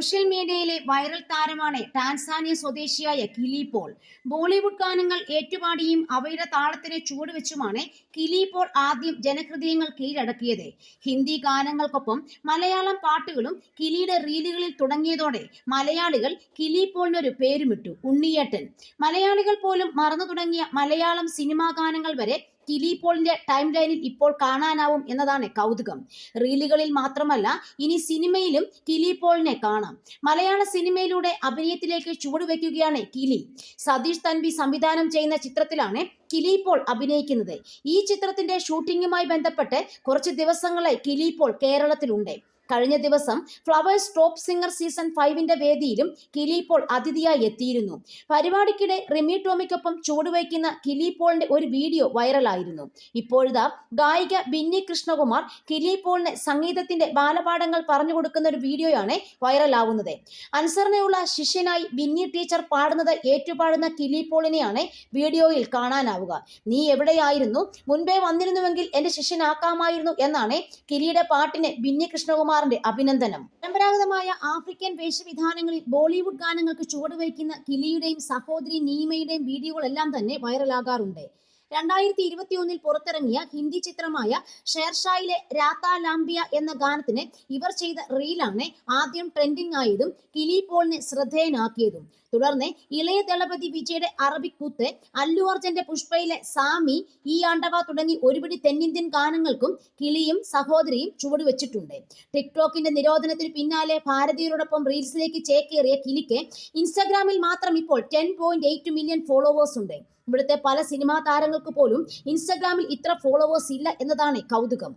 Social മീഡിയയിലെ viral താരമാണ് Tanzania സ്വദേശിയായ കിലി പോൾ. ബോളിവുഡ് ഗാനങ്ങൾ ഏറ്റുപാടിയും അവയുടെ താളത്തിന് ചുവടുവെച്ചുമാണ് കിലി പോൾ ആദ്യം ജനഹൃദയങ്ങൾ കീഴടക്കിയത്. ഹിന്ദി ഗാനങ്ങൾക്കൊപ്പം മലയാളം പാട്ടുകളും കിലിയുടെ റീലുകളിൽ തുടങ്ങിയതോടെ മലയാളികൾ കിലി പോളിനൊരു പേരുമിട്ടു. ഉണ്ണിയേട്ടൻ. മലയാളികൾ പോലും മറന്നു തുടങ്ങിയ മലയാളം സിനിമാ ഗാനങ്ങൾ വരെ കിലി പോളിന്റെ ടൈം ലൈനിൽ ഇപ്പോൾ കാണാനാവും എന്നതാണ് കൗതുകം. റീലുകളിൽ മാത്രമല്ല ഇനി സിനിമയിലും കിലി പോളിനെ കാണാം. മലയാള സിനിമയിലൂടെ അഭിനയത്തിലേക്ക് ചുവടുവെക്കുകയാണ് കിലി സതീഷ് തൻവി സംവിധാനം ചെയ്യുന്ന ചിത്രത്തിലാണ് കിലി പോൾ അഭിനയിക്കുന്നത്. ഈ ചിത്രത്തിന്റെ ഷൂട്ടിങ്ങുമായി ബന്ധപ്പെട്ട് കുറച്ച് ദിവസങ്ങളായി കിലി പോൾ കേരളത്തിലുണ്ട്. കഴിഞ്ഞ ദിവസം ഫ്ലവേഴ്സ് ടോപ്പ് സിംഗർ സീസൺ ഫൈവിന്റെ വേദിയിലും കിലി പോൾ അതിഥിയായി എത്തിയിരുന്നു. പരിപാടിക്കിടെ റിമി ടോമിക്കൊപ്പം ചുവടുവയ്ക്കുന്ന കിലി പോളിന്റെ ഒരു വീഡിയോ വൈറലായിരുന്നു. ഇപ്പോഴിതാ ഗായിക ബിന്നി കൃഷ്ണകുമാർ കിലി പോളിന് സംഗീതത്തിന്റെ ബാലപാഠങ്ങൾ പറഞ്ഞു കൊടുക്കുന്ന ഒരു വീഡിയോയാണ് വൈറലാവുന്നത്. അനുസരണയുള്ള ശിഷ്യനായി ബിന്നി ടീച്ചർ പാടുന്നത് ഏറ്റുപാടുന്ന കിലി പോളിനെയാണ് വീഡിയോയിൽ കാണാനാവുക. നീ എവിടെയായിരുന്നു? മുൻപേ വന്നിരുന്നുവെങ്കിൽ എന്റെ ശിഷ്യനാക്കാമായിരുന്നു എന്നാണ് കിലിയുടെ പാട്ടിന് ബിന്നി കൃഷ്ണകുമാറിന്റെ അഭിനന്ദനം. പരമ്പരാഗതമായ ആഫ്രിക്കൻ വേഷവിധാനങ്ങളിൽ ബോളിവുഡ് ഗാനങ്ങൾക്ക് ചുവടുവയ്ക്കുന്ന കിലിയുടെയും സഹോദരി നീമയുടെയും വീഡിയോകളെല്ലാം തന്നെ വൈറലാകാറുണ്ട്. രണ്ടായിരത്തി ഇരുപത്തി ഒന്നിൽ പുറത്തിറങ്ങിയ ഹിന്ദി ചിത്രമായ ഷേർഷായിലെ രാതാ ലാംബിയ എന്ന ഗാനത്തിന് ഇവർ ചെയ്ത റീലാണ് ആദ്യം ട്രെൻഡിംഗ് ആയതും കിലി പോളിനെ ശ്രദ്ധേയനാക്കിയതും. തുടർന്ന് ഇളയ ദളപതി വിജയുടെ അറബിക് കുത്ത് അല്ലു അർജന്റെ പുഷ്പയിലെ സാമി ഈ ആണ്ടവ തുടങ്ങി ഒരുപിടി തെന്നിന്ത്യൻ ഗാനങ്ങൾക്കും കിളിയും സഹോദരിയും ചുവടുവെച്ചിട്ടുണ്ട് ടിക്ടോക്കിന്റെ നിരോധനത്തിന് പിന്നാലെ ഭാരതീയരോടൊപ്പം റീൽസിലേക്ക് ചേക്കേറിയ കിലിക്ക് ഇൻസ്റ്റാഗ്രാമിൽ മാത്രം ഇപ്പോൾ ടെൻ മില്യൺ ഫോളോവേഴ്സ് ഉണ്ട്. ഇവിടുത്തെ പല സിനിമാ താരങ്ങൾക്ക് പോലും ഇൻസ്റ്റാഗ്രാമിൽ ഇത്ര ഫോളോവേഴ്സ് ഇല്ല എന്നതാണ് കൗതുകം.